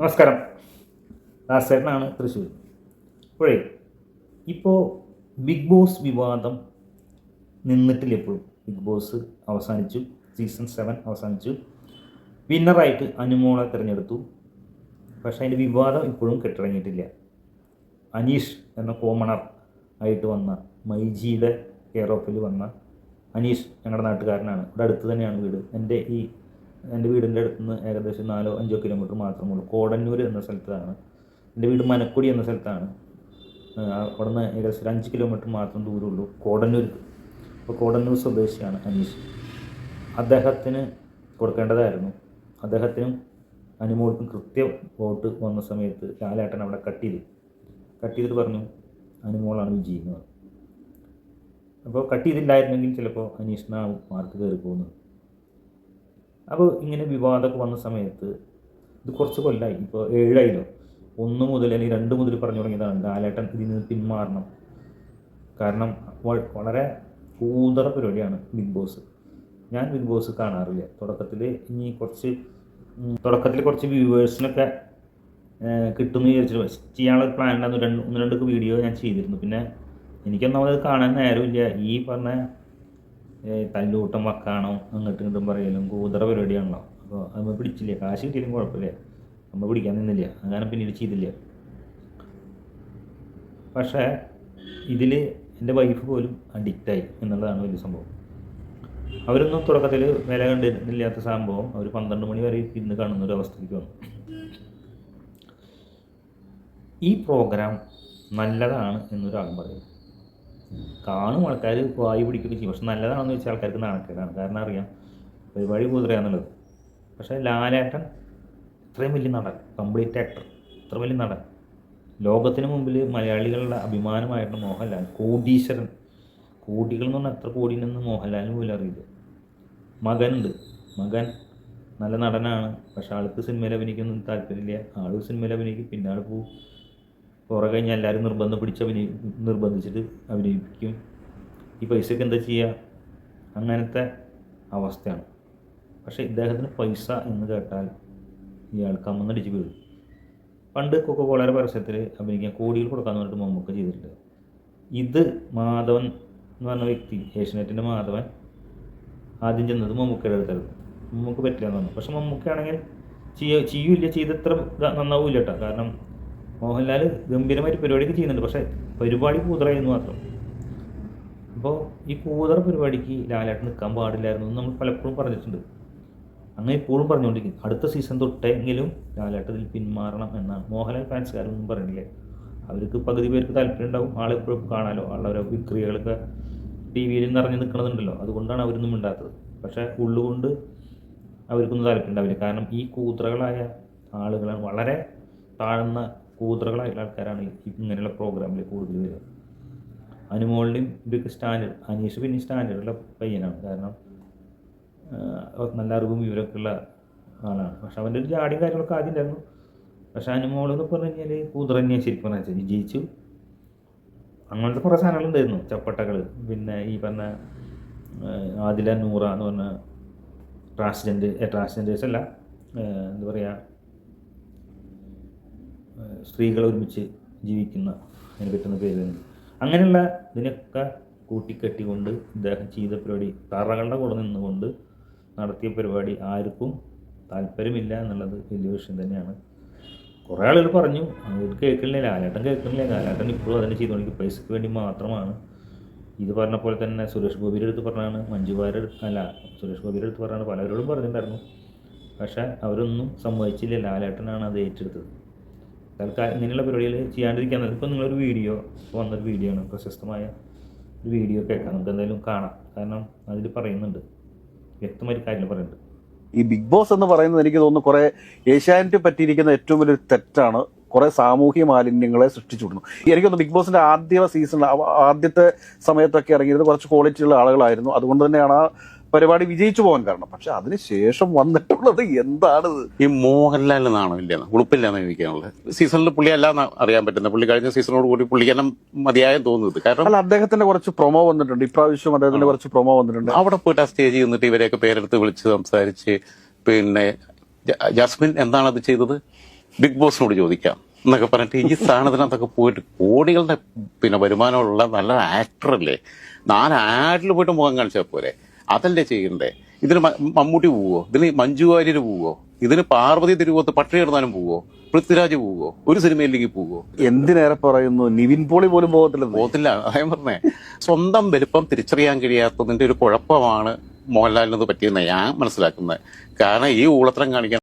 നമസ്കാരം. ദാസേട്ടനാണ് തൃശ്ശൂർ. അപ്പോഴേ ഇപ്പോൾ ബിഗ് ബോസ് വിവാദം നിന്നിട്ടില്ല എപ്പോഴും ബിഗ് ബോസ് അവസാനിച്ചു സീസൺ സെവൻ അവസാനിച്ചു. വിന്നറായിട്ട് അനുമോളെ തിരഞ്ഞെടുത്തു. പക്ഷേ അതിന്റെ വിവാദം ഇപ്പോഴും കെട്ടിറങ്ങിയിട്ടില്ല. അനീഷ് എന്ന കോമണർ ആയിട്ട് വന്ന മൈജിയുടെ കെയർ ഓഫിൽ വന്ന അനീഷ് ഞങ്ങളുടെ നാട്ടുകാരനാണ്. ഇവിടെ അടുത്ത് തന്നെയാണ് വീട്. എന്റെ ഈ എന്റെ വീടിന്റെ അടുത്ത് നിന്ന് ഏകദേശം നാലോ അഞ്ചോ കിലോമീറ്റർ മാത്രമേ ഉള്ളൂ. കോടന്നൂർ എന്ന സ്ഥലത്താണ്. എന്റെ വീട് മനക്കുടി എന്ന സ്ഥലത്താണ്. അവിടെ നിന്ന് ഏകദേശം ഒരു അഞ്ച് കിലോമീറ്റർ മാത്രം ദൂരമുള്ളൂ കോടന്നൂർ. അപ്പോൾ കോടന്നൂർ സ്വദേശിയാണ് അനീഷ്. അദ്ദേഹത്തിന് കൊടുക്കേണ്ടതായിരുന്നു. അദ്ദേഹത്തിനും അനുമോൾക്കും കൃത്യ വോട്ട് വന്ന സമയത്ത് ലാലേട്ടൻ അവിടെ കട്ട് ചെയ്തു. കട്ട് ചെയ്തിട്ട് പറഞ്ഞു അനുമോളാണ് വിജയിക്കുന്നത്. അപ്പോൾ കട്ട് ചെയ്തില്ലായിരുന്നെങ്കിൽ ചിലപ്പോൾ അനീഷിനാവും മാർക്ക് കയറി പോകുന്നത് അപ്പോൾ ഇങ്ങനെ വിവാദമൊക്കെ വന്ന സമയത്ത് ഇത് കുറച്ച് കൊല്ലായി. ഇപ്പോൾ ഏഴായില്ലോ? ഒന്ന് മുതൽ അല്ലെങ്കിൽ രണ്ട് മുതൽ പറഞ്ഞു തുടങ്ങിയതാണ് ലാലേട്ടൻ ഇതിൽ നിന്ന് പിന്മാറണം. കാരണം വളരെ കൂതറ പരിപാടിയാണ് ബിഗ് ബോസ്. ഞാൻ ബിഗ് ബോസ് കാണാറില്ല. തുടക്കത്തിൽ ഇനി കുറച്ച് തുടക്കത്തിൽ കുറച്ച് വ്യൂവേഴ്സിനൊക്കെ കിട്ടുമെന്ന് വിചാരിച്ചിട്ട് ചെയ്യാനുള്ള ഒരു പ്ലാൻ ഉണ്ടായിരുന്നു. രണ്ട് ഒന്ന് രണ്ടൊക്കെ വീഡിയോ ഞാൻ ചെയ്തിരുന്നു. പിന്നെ എനിക്കൊന്നാമത് കാണാൻ നേരമില്ല. ഈ പറഞ്ഞ തല്ലൂട്ടം വക്കാണോ അങ്ങോട്ടും ഇങ്ങോട്ടും പറയലും കൂതറ പരിപാടിയാണല്ലോ. അപ്പോൾ നമ്മൾ പിടിച്ചില്ല? കാശ് കിട്ടിയാലും കുഴപ്പമില്ല. നമ്മൾ പിടിക്കാൻ നിന്നില്ല. അങ്ങനെ പിന്നീട് ചെയ്തില്ല. പക്ഷേ ഇതിൽ എന്റെ വൈഫ് പോലും അഡിക്റ്റായി എന്നുള്ളതാണ് വലിയ സംഭവം. അവരൊന്നും തുടക്കത്തിൽ വില കണ്ടില്ലാത്ത സംഭവം. അവർ പന്ത്രണ്ട് മണി വരെ ഇന്ന് കാണുന്ന ഒരു അവസ്ഥയ്ക്ക് വന്നു. ഈ പ്രോഗ്രാം നല്ലതാണ് എന്നൊരാൾ പറയും കാണും ആൾക്കാർ വായി പിടിക്കുകയൊക്കെ ചെയ്യും. പക്ഷെ നല്ലതാണെന്ന് വെച്ചാൽ ആൾക്കാർക്ക് നാണക്കേടാണ്. കാരണം അറിയാം പരിപാടി കുതിരയാന്നുള്ളത് പക്ഷേ ലാലേട്ടൻ ഇത്രയും വലിയ നടൻ കംപ്ലീറ്റ് ആക്ടർ ഇത്ര വലിയ നടൻ. ലോകത്തിന് മുമ്പിൽ മലയാളികളുടെ അഭിമാനമായിരുന്നു മോഹൻലാൽ കോടീശ്വരൻ. കോടികൾ എന്ന് പറഞ്ഞാൽ എത്ര കോടിയിലെന്ന് മോഹൻലാലിന് പോലും അറിയില്ല. മകനുണ്ട്. മകൻ നല്ല നടനാണ്. പക്ഷെ ആൾക്ക് സിനിമയിൽ അഭിനയിക്കുന്ന താല്പര്യമില്ല. ആൾ സിനിമയിൽ അഭിനയിക്കും പിന്നെ ആൾ പോവും. കുറെ കഴിഞ്ഞ് എല്ലാവരും നിർബന്ധം പിടിച്ച് അഭിനയി നിർബന്ധിച്ചിട്ട് അഭിനയിപ്പിക്കും. ഈ പൈസയ്ക്ക് എന്താ ചെയ്യുക? അങ്ങനത്തെ അവസ്ഥയാണ്. പക്ഷേ ഇദ്ദേഹത്തിന് പൈസ എന്ന് കേട്ടാൽ ഇയാൾ അമ്മന്നടിച്ച് വീഴും. പണ്ട് കൊക്കോ കോളയുടെ പരസ്യത്തിൽ അഭിനയിക്കാൻ കോടികൾ കൊടുക്കാൻ പറഞ്ഞിട്ട് മമ്മൂക്ക ചെയ്തിട്ടുണ്ട്. ഇത് മാധവൻ എന്ന് പറഞ്ഞ വ്യക്തി ഏഷ്യനെറ്റിന്റെ മാധവൻ ആദ്യം ചെന്നത് മമ്മൂക്കയുടെ അടുത്തായിരുന്നു. മമ്മൂക്ക് പറ്റില്ല എന്ന് പറഞ്ഞു. പക്ഷെ മമ്മൂക്കയാണെങ്കിൽ ചെയ്യ ചെയ്യൂല ചെയ്തത്ര നന്നാവില്ല കേട്ടോ. കാരണം മോഹൻലാൽ ഗംഭീരമായിട്ട് പരിപാടിയൊക്കെ ചെയ്യുന്നുണ്ട്. പക്ഷേ പരിപാടി കൂതറായിരുന്നു മാത്രം. അപ്പോൾ ഈ കൂതറ പരിപാടിക്ക് ലാലേട്ടൻ നിൽക്കാൻ പാടില്ലായിരുന്നു എന്ന് നമ്മൾ പലപ്പോഴും പറഞ്ഞിട്ടുണ്ട്. അങ്ങനെ ഇപ്പോഴും പറഞ്ഞുകൊണ്ടിരിക്കും അടുത്ത സീസൺ തൊട്ടെങ്കിലും ലാലേട്ടൻ ഇതിൽ പിന്മാറണം എന്നാണ്. മോഹൻലാൽ ഫാൻസുകാരൊന്നും പറയണില്ലേ അവർക്ക് പകുതി പേർക്ക് താല്പര്യം ഉണ്ടാവും. ആളെപ്പോഴും കാണാലോ. ആളവരെ വിക്രികളൊക്കെ ടി വിയിൽ നിറഞ്ഞു നിൽക്കണമെന്നുണ്ടല്ലോ അതുകൊണ്ടാണ് അവരൊന്നും ഉണ്ടാത്തത് പക്ഷേ ഉള്ളുകൊണ്ട് അവർക്കൊന്നും താല്പര്യം ഉണ്ടാവില്ല. കാരണം ഈ കൂത്രകളായ ആളുകളാണ് വളരെ താഴ്ന്ന കൂത്രകളായിട്ടുള്ള ആൾക്കാരാണ് ഇങ്ങനെയുള്ള പ്രോഗ്രാമിൽ കൂടുതൽ വരിക. അനുമോളിന്റെയും ഇവർക്ക് സ്റ്റാൻഡേർഡ് അനീഷ് പിന്നെ സ്റ്റാൻഡേർഡുള്ള പയ്യനാണ്. കാരണം നല്ല അറിവും വിവരമൊക്കെ ഉള്ള ആളാണ്. പക്ഷെ അവന്റെ ഒരു ജാടിയും കാര്യങ്ങളൊക്കെ ആദ്യം ഉണ്ടായിരുന്നു. പക്ഷെ അനുമോൾ എന്ന് പറഞ്ഞു കഴിഞ്ഞാൽ കൂതറ തന്നെയാണ് ശരിക്കും പറഞ്ഞാൽ വിജയിച്ചു അങ്ങനത്തെ കുറേ സാധനങ്ങളുണ്ടായിരുന്നു. ചപ്പട്ടകൾ. പിന്നെ ഈ പറഞ്ഞ ആദില നൂറ എന്ന് പറഞ്ഞ ട്രാൻസ്ജെൻഡ് ട്രാൻസ്ജെൻഡേഴ്സ് അല്ല എന്താ പറയുക സ്ത്രീകൾ ഒരുമിച്ച് ജീവിക്കുന്ന അതിന് പറ്റുന്ന പേര് അങ്ങനെയുള്ള ഇതിനൊക്കെ കൂട്ടിക്കെട്ടിക്കൊണ്ട് ഇദ്ദേഹം ചെയ്ത പരിപാടി തറകളുടെ കൂടെ നിന്നുകൊണ്ട് നടത്തിയ പരിപാടി ആർക്കും താല്പര്യമില്ല എന്നുള്ളത് വലിയ വിഷയം തന്നെയാണ്. കുറേ ആളുകൾ പറഞ്ഞു അവർ കേൾക്കുന്നില്ല ലാലേട്ടൻ കേൾക്കുന്നില്ല ലാലേട്ടൻ ഇപ്പോഴും അതിനെ ചെയ്തുകൊണ്ടിരിക്കും പൈസയ്ക്ക് വേണ്ടി മാത്രമാണ്. ഇത് പറഞ്ഞ പോലെ തന്നെ സുരേഷ് ഗോപിയുടെ അടുത്ത് പറഞ്ഞാണ് മഞ്ജു വാര്യർ അല്ല സുരേഷ് ഗോപിയുടെ അടുത്ത് പറഞ്ഞാണ് പലരോടും പറഞ്ഞിട്ടുണ്ടായിരുന്നു. പക്ഷേ അവരൊന്നും സമ്മതിച്ചില്ല ലാലേട്ടനാണ് അത് ഏറ്റെടുത്തത്. തൽക്കാലം ഇങ്ങനെയുള്ള പരിപാടികൾ ചെയ്യാണ്ടിരിക്കാൻ ഇപ്പം നിങ്ങളൊരു വീഡിയോ വന്നൊരു വീഡിയോ ആണ് പ്രശസ്തമായ ഒരു വീഡിയോ കേൾക്കാം. നമുക്ക് എന്തായാലും കാണാം. കാരണം അതിൽ പറയുന്നുണ്ട്. വ്യക്തമായിട്ട് കാര്യം പറയുന്നുണ്ട്. ഈ ബിഗ് ബോസ് എന്ന് പറയുന്നത് എനിക്ക് തോന്നുന്നു കുറെ ഏഷ്യാനെറ്റ് പറ്റിയിരിക്കുന്ന ഏറ്റവും വലിയൊരു തെറ്റാണ്. കുറെ സാമൂഹ്യ മാലിന്യങ്ങളെ സൃഷ്ടിച്ചു വിടുന്നു എനിക്ക് തോന്നുന്നു ബിഗ് ബോസിന്റെ ആദ്യ സീസൺ ആദ്യത്തെ സമയത്തൊക്കെ ഇറങ്ങിയത് കുറച്ച് ക്വാളിറ്റിയുള്ള ആളുകളായിരുന്നു. അതുകൊണ്ട് തന്നെയാണ് ആ പരിപാടി വിജയിച്ചു പോകാൻ കാരണം. പക്ഷെ അതിനുശേഷം വന്നിട്ടുള്ളത് എന്താണ് ഈ മോഹൻലാൽ ആണോ ഇല്ലെന്ന് ഉളുപ്പില്ലാന്ന് ചോദിക്കാനുള്ളത്. സീസണിൽ പുള്ളി അല്ലാന്ന് അറിയാൻ പറ്റുന്ന പുള്ളി കഴിഞ്ഞ സീസണോട് കൂടി പുള്ളിക്കെല്ലാം മതിയായ തോന്നുന്നത്. കാരണം അല്ല അദ്ദേഹത്തിന്റെ കുറച്ച് പ്രൊമോ വന്നിട്ടുണ്ട്. ഇപ്രാവശ്യം അദ്ദേഹത്തിന്റെ കുറച്ച് പ്രൊമോ വന്നിട്ടുണ്ട്. അവിടെ പോയിട്ട് ആ സ്റ്റേജിൽ നിന്നിട്ട് ഇവരെയൊക്കെ പേരെടുത്ത് വിളിച്ച് സംസാരിച്ച് പിന്നെ ജാസ്മിൻ എന്താണ് അത് ചെയ്തത്? ബിഗ് ബോസിനോട് ചോദിക്കാം എന്നൊക്കെ പറഞ്ഞിട്ട് ഈ സ്ഥാനത്തിനകത്തൊക്കെ പോയിട്ട് കോടികളുടെ പിന്നെ വരുമാനമുള്ള നല്ല ആക്ടറല്ലേ നാല് ആഡിൽ പോയിട്ട് മുഖം കാണിച്ചാൽ പോരെ. അതല്ലേ ചെയ്യണ്ടേ? ഇതിന് മമ്മൂട്ടി പോവോ? ഇതിന് മഞ്ജു വാര്യർ പോവോ? ഇതിന് പാർവതി തിരുവോത്ത് പട്ടി കിടന്നാലും പോവോ? പൃഥ്വിരാജ് പോവോ? ഒരു സിനിമയിലേക്ക് പോവോ? എന്തിനേറെ പറയുന്നു? നിവിൻ പോളി പോലും പോകത്തില്ല. പോകത്തില്ല അതായത് പറഞ്ഞേ. സ്വന്തം വലുപ്പം തിരിച്ചറിയാൻ കഴിയാത്തതിന്റെ ഒരു കുഴപ്പമാണ് മോഹൻലാലിനത് പറ്റിയെന്ന് ഞാൻ മനസ്സിലാക്കുന്നത്. കാരണം ഈ ഊളത്രം കാണിക്കാൻ